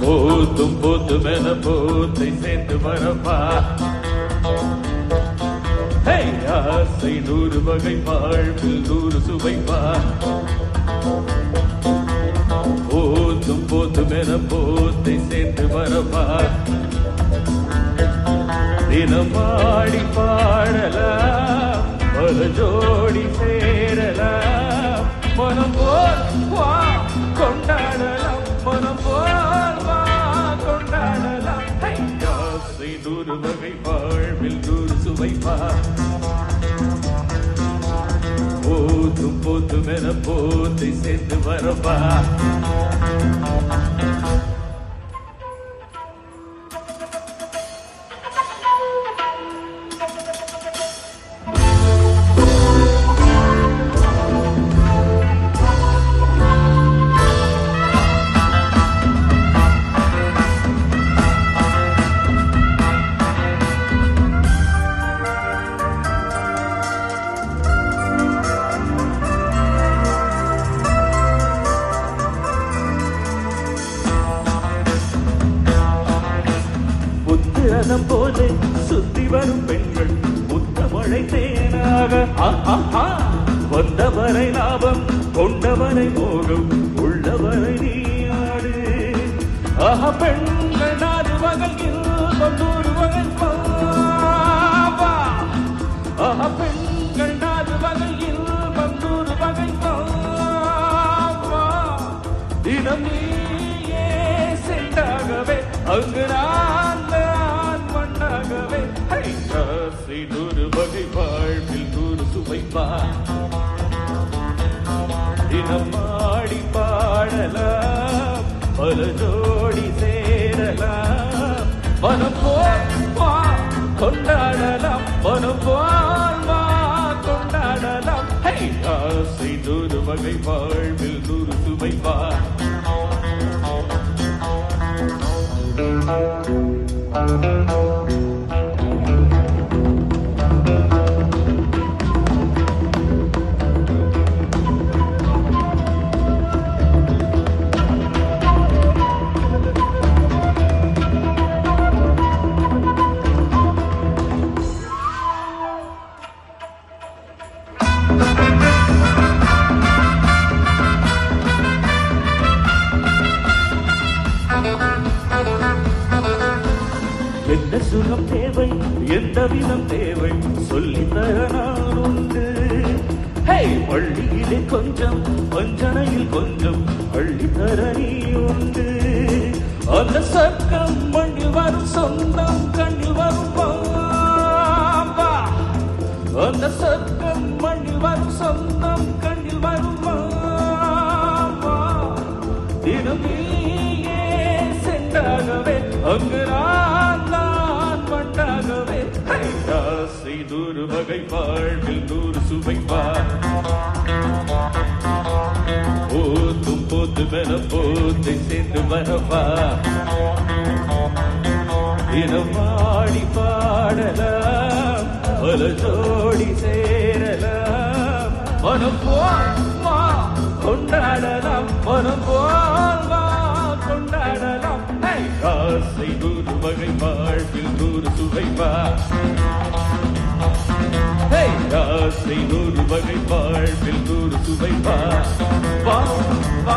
போத்தும் போத்தும் என போத்தை சேர்ந்து வரப்பா ஆசை நூறு வகை வாழ்வில் நூறு சுவைப்பா போத்தும் போத்தும் என போத்தை சேர்ந்து வரப்பா தினமாடி போல் கொண்டாடலாம். ஆசை நூறு வகை வாழ்வில் நூறு சுவைப்பா போதும் போதும் என போதை சேர்ந்து வரப்பா. புத்திரதம் போல சுத்தி வரும் பெண்கள் முத்தமழை தேனாக. வந்தவரை லாபம் கொண்டவரை போகும் உள்ளவரை நீயாடு ஆஹா பெண்கள் நாடு வகையில் தொண்ணூறு வகை ஆஹா பெண்கள் தொண்ணூறு தினம் நீயே சென்றாகவே அங்கு சுவைப்பா தினம் பாடி பாடலாம். பல ஜோடி சேரலாம். மனம் போல் கொண்டாடலாம். மனம் போல் கொண்டாடலாம். ஆசை நூறு வகை வாழ்வில் நூறு you. என்ன சுகம் தேவை? எந்த விதம் தேவை? சொல்லித்தர நான் உண்டு ஹே பள்ளியிலே கொஞ்சம் வஞ்சனையில் கொஞ்சம் அள்ளித்தர நீ உண்டு அந்த சர்க்கம் மண்ணில் வரும் சொந்தம் கண்ணில் வரும் அந்த சர்க்கம் மண்ணில் வரும் சொந்தம் கண்ணில் வரும் பாம்பா தினம் நீயே சென்றாகவே அங்கு நான் வகை வாழ்வில் நூறு சுவைப்பா போத்தும் போத்து மென போத்தை சேர்ந்து வரவா தினமாடி பாடலாம் பல ஜோடி சேரலாம். மனம் போல் கொண்டாடலாம். மனம் போல் கொண்டாடலாம். ஹை! ஆசை நூறு வகை வாழ்வில் நூறு சுவைப்பா ஆசை நூறு வகை வாழ்வில் நூறு சுவை வா வா.